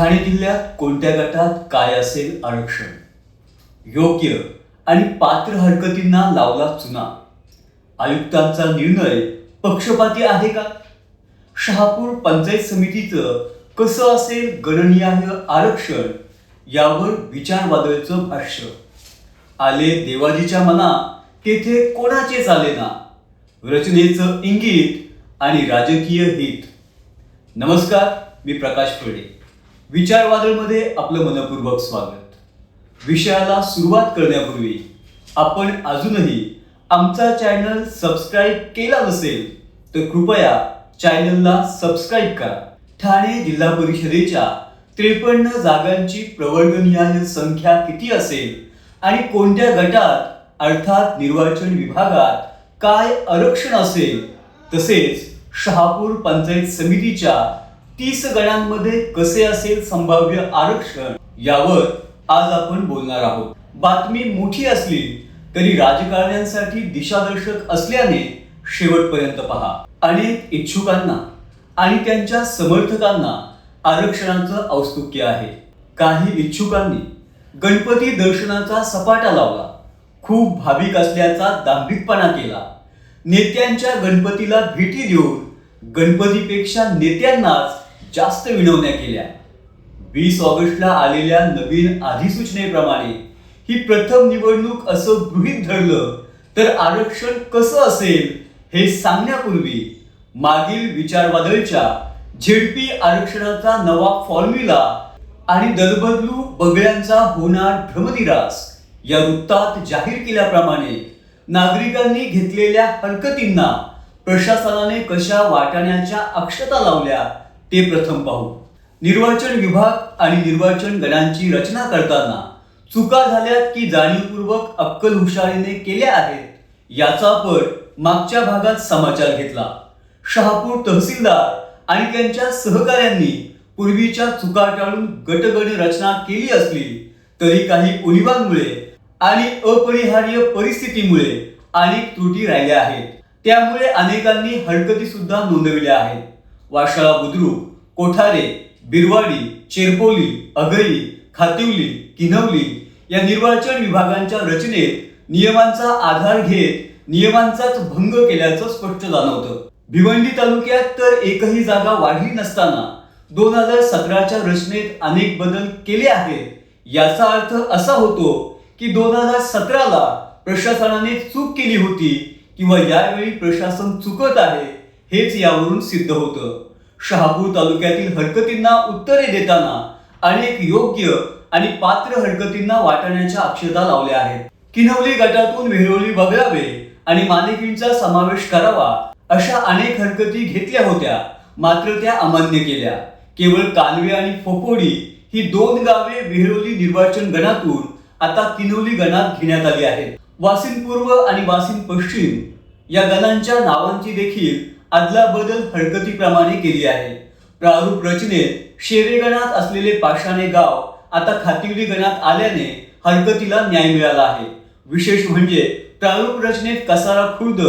ठाणे जिल्ह्यात कोणत्या गटात काय असेल आरक्षण? योग्य आणि पात्र हरकतींना लावला चुना. आयुक्तांचा निर्णय पक्षपाती आहे का? शहापूर पंचायत समितीचं कसं असेल गणनीय आरक्षण? यावर विचारवादळचं भाष्य. आले देवाजीच्या मना तेथे कोणाचेच आले ना? रचनेचं इंगित आणि राजकीय हित. नमस्कार मी प्रकाश फळे विचारवादळमध्ये आपलं मनपूर्वक स्वागत. विषयाला सुरुवात करण्यापूर्वी आपण अजूनही आमचा चॅनल सबस्क्राईब केला नसेल तर कृपया चॅनलला सबस्क्राईब करा. ठाणे जिल्हा परिषदेच्या त्रेपन्न जागांची प्रवर्गनीय संख्या किती असेल आणि कोणत्या गटात अर्थात निर्वाचन विभागात काय आरक्षण असेल तसेच शहापूर पंचायत समितीच्या तीस गणांमध्ये कसे असेल संभाव्य आरक्षण यावर आज आपण बोलणार आहोत. बातमी मोठी असली तरी राजकारण्यांसाठी दिशादर्शक असल्याने शेवटपर्यंत पहा. अनेक इच्छुकांना आणि त्यांच्या समर्थकांना आरक्षणाचं औस्तुक्य आहे. काही इच्छुकांनी गणपती दर्शनाचा सपाटा लावला. खूप भाविक असल्याचा दांभिकपणा केला. नेत्यांच्या गणपतीला भेटी देऊन गणपतीपेक्षा नेत्यांनाच जास्त विनवण्या केल्या. वीस ऑगस्टला आलेल्या नवीन अधिसूचनेप्रमाणे ही प्रथम निवडणूक असं गृहीत धरलं तर आरक्षण कसं असेल हे सांगण्यापूर्वी मागील विचारवादळच्या झेडपी आरक्षणाचा नवा फॉर्म्युला आणि दलबदलू बगळ्यांचा होणार भ्रमनिरास या वृत्तात जाहीर केल्याप्रमाणे नागरिकांनी घेतलेल्या हरकतींना प्रशासनाने कशा वाटाण्याच्या अक्षता लावल्या ते प्रथम पाहू. निर्वाचन विभाग आणि निर्वाचन गणांची रचना करताना चुका झाल्यात की जाणीवपूर्वक अक्कल हुशारीने केल्या आहेत याचा आपण मागच्या भागात समाचार घेतला. शहापूर तहसीलदार आणि त्यांच्या सहकाऱ्यांनी पूर्वीच्या चुका टाळून गटगण रचना केली असली तरी काही उणिवांमुळे आणि अपरिहार्य परिस्थितीमुळे अनेक त्रुटी राहिल्या आहेत. त्यामुळे अनेकांनी हरकती सुद्धा नोंदविल्या आहेत. वाशाळा बुद्रुक कोठारे बिरवाडी चेरपोली अगरी खातिवली किनवली या निर्वाचन विभागांच्या रचनेत नियमांचा आधार घेत नियमांचाच भंग केल्याचं स्पष्ट जाणवतं. भिवंडी तालुक्यात तर एकही जागा वाढली नसताना दोन हजार सतराच्या रचनेत अनेक बदल केले आहेत. याचा अर्थ असा होतो की दोन हजार सतराला प्रशासनाने चूक केली होती किंवा यावेळी प्रशासन चुकत आहे. हेच यावरून सिद्ध होतं. शहापूर तालुक्यातील हरकतींना उत्तरे देताना अनेक योग्य आणि पात्र हरकतींना वाटण्याच्या अक्षता लावल्या आहेत. किनवली गटातून विहिरोली वगळावे आणि मालिकींचा समावेश करावा अशा अनेक हरकती घेतल्या होत्या मात्र त्या अमान्य केल्या. केवळ कालवे आणि फोकोडी ही दोन गावे विहिरोली निर्वाचन गणातून आता किनवली गणात घेण्यात आली आहेत. वासिन पूर्व आणि वासिन पश्चिम या गणांच्या नावांची देखील आदला बदल हरकतीप्रमाणे केली आहे. प्रारूप रचनेत शेरे गणात असलेले पाषाणे गाव आता खातिवली गणात आल्याने हरकतीला न्याय मिळाला आहे. विशेष म्हणजे प्रारूप रचनेत कसारा खुर्द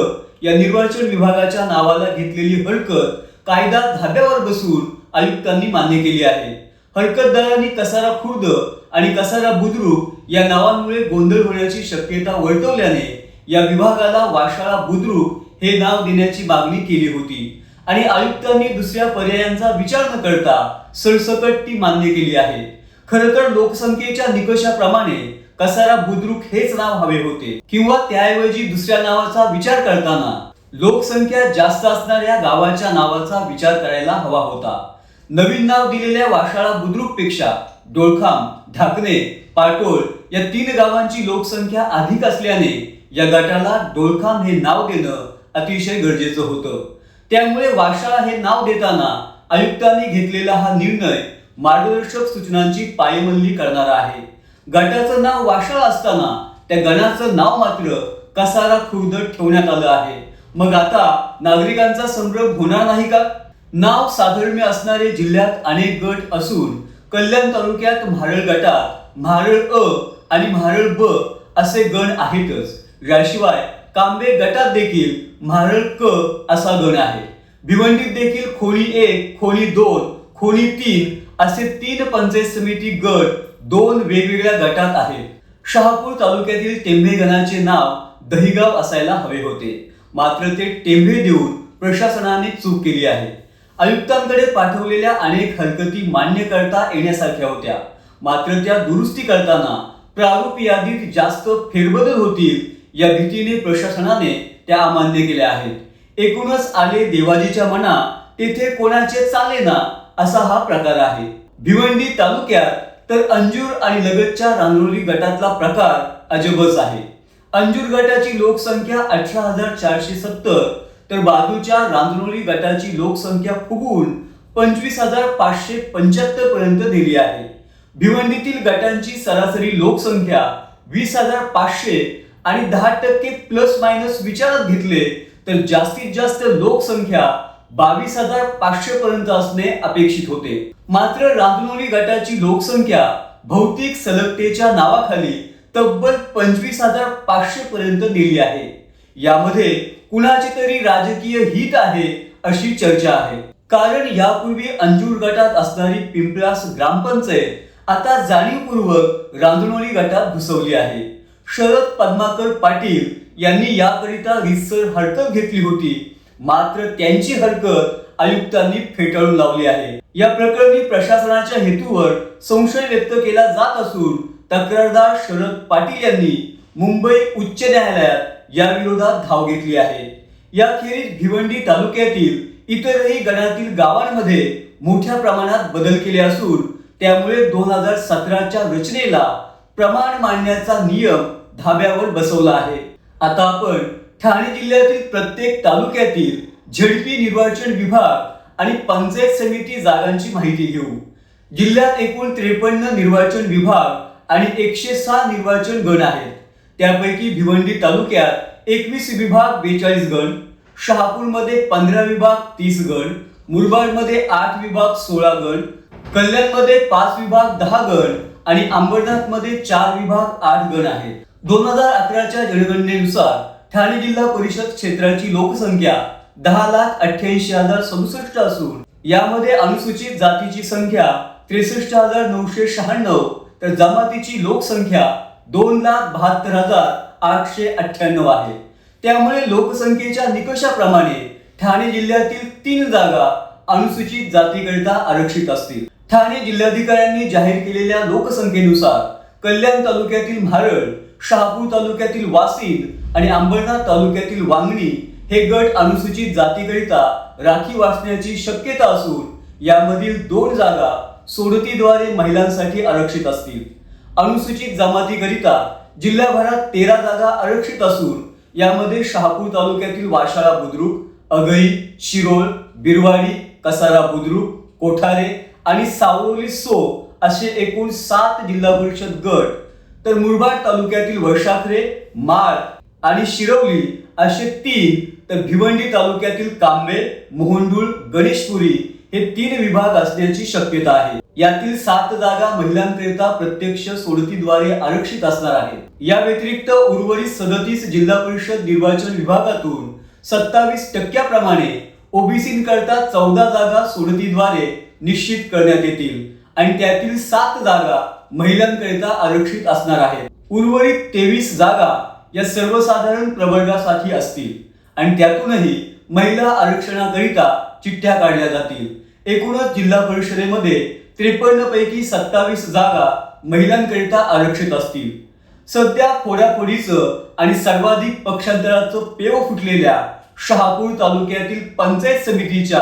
या निर्वाचन विभागाच्या नावाला घेतलेली हरकत कायदा धाब्यावर बसून आयुक्तांनी मान्य केली आहे. हरकतदारांनी कसारा खुर्द आणि कसारा बुद्रुक या नावांमुळे गोंधळ होण्याची शक्यता वर्तवल्याने या विभागाला वाशाळा बुद्रुक हे नाव देण्याची मागणी केली होती. आणि आयुक्तांनी दुसऱ्या पर्यायांचा विचार न करता सरसकट ती मान्य केली आहे. खरं तर लोकसंख्येच्या निकषाप्रमाणे कसारा बुद्रुक हेच नाव हवे होते. किंवा त्याऐवजी दुसऱ्या नावाचा विचार करताना लोकसंख्या जास्त असणाऱ्या गावाच्या नावाचा विचार करायला हवा होता. नवीन नाव दिलेल्या वाशाळा बुद्रुकपेक्षा डोळखाम ढाकणे पाटोळ या तीन गावांची लोकसंख्या अधिक असल्याने या गटाला डोळखाम हे नाव देणं अतिशय गरजेचं होतं. त्यामुळे वाशाळा हे नाव देताना आयुक्तांनी घेतलेला हा निर्णय मार्गदर्शक सूचनांची पायमल्ली करणारा आहे. गटाचं नाव वाशाळा असताना त्या गणाचं नाव मात्र कसारा खुर्द ठेवण्यात आलं आहे. मग आता नागरिकांचा संभ्रम होणार नाही का? नाव साधर्म्य असणारे जिल्ह्यात अनेक गट असून कल्याण तालुक्यात म्हारळ गटात म्हारळ अ आणि म्हारळ ब असे गण आहेतच. याशिवाय कांबे गटात देखील महारळ क असा गण आहे. भिवंडीत देखील खोली एक खोली दोन खोली तीन असे तीन पंचायत समिती गट दोन वेगवेगळ्या गटात आहेत. शहापूर तालुक्यातील टेंभे गणाचे नाव दहिगाव असायला हवे होते. मात्र ते टेंभे देऊन प्रशासनाने चूक केली आहे. आयुक्तांकडे पाठवलेल्या अनेक हरकती मान्य करता येण्यासारख्या होत्या. मात्र त्या दुरुस्ती करताना प्रारूप यादीत जास्त फेरबदल होतील या भीतीने प्रशासनाने त्या अमान्य केल्या आहेत. एकूणच आले देवाजीच्या मना तेथे कोणाचे चालेना असा हा प्रकार आहे. भिवंडी तालुक्यात तर अंजूर आणि लगतच्या रांगरोली गटातला प्रकार अजबच आहे. अंजूर गटाची लोकसंख्या अठरा हजार चारशे सत्तर तर बाजूच्या रांजरोली गटाची लोकसंख्या फुगून पंचवीस हजार पाचशे पंच्याहत्तर पर्यंत दिली आहे. भिवंडीतील गटांची सरासरी लोकसंख्या वीस हजार पाचशे आणि दहा टक्के प्लस मायनस विचारात घेतले तर जास्तीत जास्त लोकसंख्या बावीस हजार पाचशे पर्यंत असणे अपेक्षित होते. मात्र रांजनोली गटाची लोकसंख्या भौतिक सलगतेच्या नावाखाली तब्बल पंचवीस हजार पाचशे पर्यंत नेली आहे. यामध्ये कुणाचे तरी राजकीय हित आहे अशी चर्चा आहे. कारण यापूर्वी अंजूर गटात असणारी पिंपळास ग्रामपंचायत आता जाणीवपूर्वक रांजणोली गटात घुसवली आहे. शरद पद्माकर पाटील यांनी याकरिता रितसर हरकत घेतली होती. मात्र त्यांची हरकत आयुक्तांनी फेटाळून लावली आहे. या प्रकरणी प्रशासनाच्या हेतूवर संशय व्यक्त केला जात असून तक्रारदार शरद पाटील यांनी मुंबई उच्च न्यायालयात या विरोधात धाव घेतली आहे. याखेरीज भिवंडी तालुक्यातील इतरही गणातील गावांमध्ये मोठ्या प्रमाणात बदल केले असून त्यामुळे दोन हजार सतराच्या रचनेला प्रमाण मांडण्याचा नियम धाब्यावर बसवला आहे. आता आपण ठाणे जिल्ह्यातील प्रत्येक तालुक्यातील झडपी निर्वाचन विभाग आणि पंचायत समिती जागांची माहिती घेऊ. जिल्ह्यात एकूण त्रेपन्न निर्वाचन विभाग आणि एकशे सहा निर्वाचन गण आहेत. त्यापैकी भिवंडी तालुक्यात एकवीस विभाग बेचाळीस गण शहापूरमध्ये पंधरा विभाग तीस गण मुरबाडमध्ये आठ विभाग सोळा गण कल्याणमध्ये पाच विभाग दहा गण आणि अंबरनाथमध्ये चार विभाग आठ गण आहेत. दोन हजार अकराच्या जनगणनेनुसार ठाणे जिल्हा परिषद क्षेत्राची लोकसंख्या दहा लाख अठ्ठ्याऐंशी हजार सदुसष्ट असून यामध्ये अनुसूचित जातीची संख्या त्रेसष्ट हजार नऊशे शहाण्णव तर जमातीची लोकसंख्या दोन लाख बहात्तर हजार आठशे अठ्ठ्याण्णव आहे. त्यामुळे लोकसंख्येच्या निकषाप्रमाणे ठाणे जिल्ह्यातील तीन जागा अनुसूचित जातीकरिता आरक्षित असतील. ठाणे जिल्हाधिकाऱ्यांनी जाहीर केलेल्या लोकसंख्येनुसार कल्याण तालुक्यातील म्हारळ शहापूर तालुक्यातील वासिंद आणि अंबरनाथ तालुक्यातील वांगणी हे गट अनुसूचित जातीकरिता राखीव असण्याची शक्यता असून यामधील दोन जागा सोडतीद्वारे महिलांसाठी आरक्षित असतील. अनुसूचित जमातीकरिता जिल्ह्याभरात तेरा जागा आरक्षित असून यामध्ये शहापूर तालुक्यातील वाशाळा बुद्रुक अगई शिरोळ बिरवाडी कसारा बुद्रुक कोठारे आणि सावरोली सो असे एकूण सात जिल्हा परिषद गट तर मुरबाड तालुक्यातील वर्षाखरे माळ आणि शिरवली असे तीन तर भिवंडी तालुक्यातील कांबे मोहंडूळ गणेशपुरी हे तीन विभाग असण्याची शक्यता आहे. यातील सात जागा महिलांकरिता प्रत्यक्ष सोडतीद्वारे आरक्षित असणार आहे या व्यतिरिक्त उर्वरित सदतीस जिल्हा परिषद निर्वाचन विभागातून सत्तावीस टक्क्याप्रमाणे ओबीसींकरता चौदा जागा सोडतीद्वारे निश्चित करण्यात येतील आणि त्यातील सात जागा महिलांकरिता आरक्षित असणार आहेत. उर्वरित तेवीस जागा या सर्वसाधारण प्रवर्गासाठी असतील आणि त्यातूनही महिला आरक्षणाकरिता चिठ्ठ्या काढल्या जातील. एकूणच जिल्हा परिषदेमध्ये त्रेपन्न पैकी सत्तावीस जागा महिलांकरिता आरक्षित असतील. सध्या फोडाफोडीचं आणि सर्वाधिक पक्षांतराचं पेव फुटलेल्या शहापूर तालुक्यातील पंचायत समितीच्या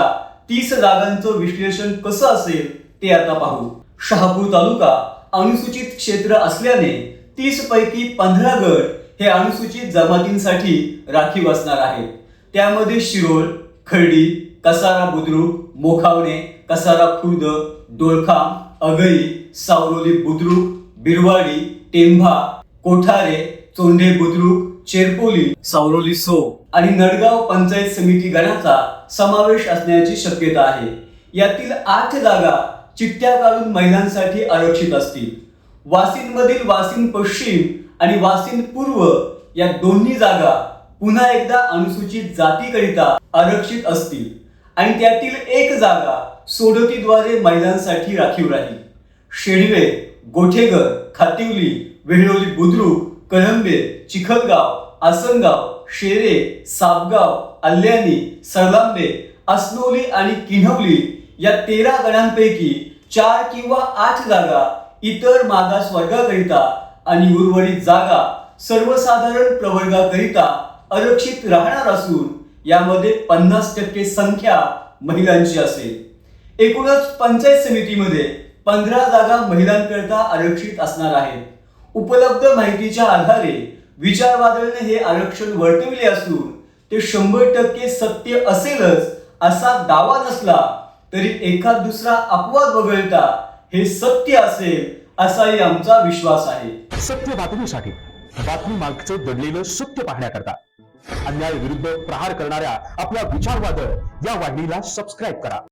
तीस जागांचं विश्लेषण कसं असेल ते आता पाहू. शहापूर तालुका अनुसूचित क्षेत्र असल्याने तीस पैकी पंधरा गट हे अनुसूचित जमातींसाठी राखीव असणार आहेत. त्यामध्ये शिरोळ खर्डी कसारा बुद्रुक मोखावणे कसारा खुर्द डोळखाम अगई सावरोली बुद्रुक बिरवाडी टेंभा कोठारे चोंडे बुद्रुक चेरपोली सावरोली सो आणि नडगाव पंचायत समिती गणाचा समावेश असण्याची शक्यता आहे. यातील आठ जागा चिठ्ठ्या काढून महिलांसाठी आरक्षित असतील. वासिंदमधील वासिंद पश्चिम आणि वासिंद पूर्व या दोन्ही जागा पुन्हा एकदा अनुसूचित जातीकरिता आरक्षित असतील. आणि त्यातील एक जागा सोडतीद्वारे महिलांसाठी राखीव राहील. शेडवे गोठेघर खातिवली वेळोली बुद्रुक कळंबे चिखलगाव आसनगाव शेरे सापगाव अल्यानी सरलांबे असनोली आणि किन्हवली या तेरा गणांपैकी चार किंवा आठ जागा इतर मागास वर्गाकरिता आणि उर्वरित जागा सर्वसाधारण प्रवर्गाकरिता आरक्षित राहणार असून यामध्ये पन्नास टक्के संख्या महिलांची असेल. एकूणच पंचायत समितीमध्ये पंधरा जागा महिलांकरता आरक्षित असणार आहेत. उपलब्ध माहितीच्या आधारे विचारवादळने हे आरक्षण वर्तविले असून ते शंभर टक्के सत्य असेलच असा दावा नसला तरी एखाद दुसरा अपवाद वगळता हे सत्य असेल असाही आमचा विश्वास आहे. सत्य बातमीसाठी बातमी मागचं दडलेलं सत्य पाहण्याकरता अन्याय विरुद्ध प्रहार करणाऱ्या आपल्या विचारवादळ या वाहिनीला सबस्क्राईब करा.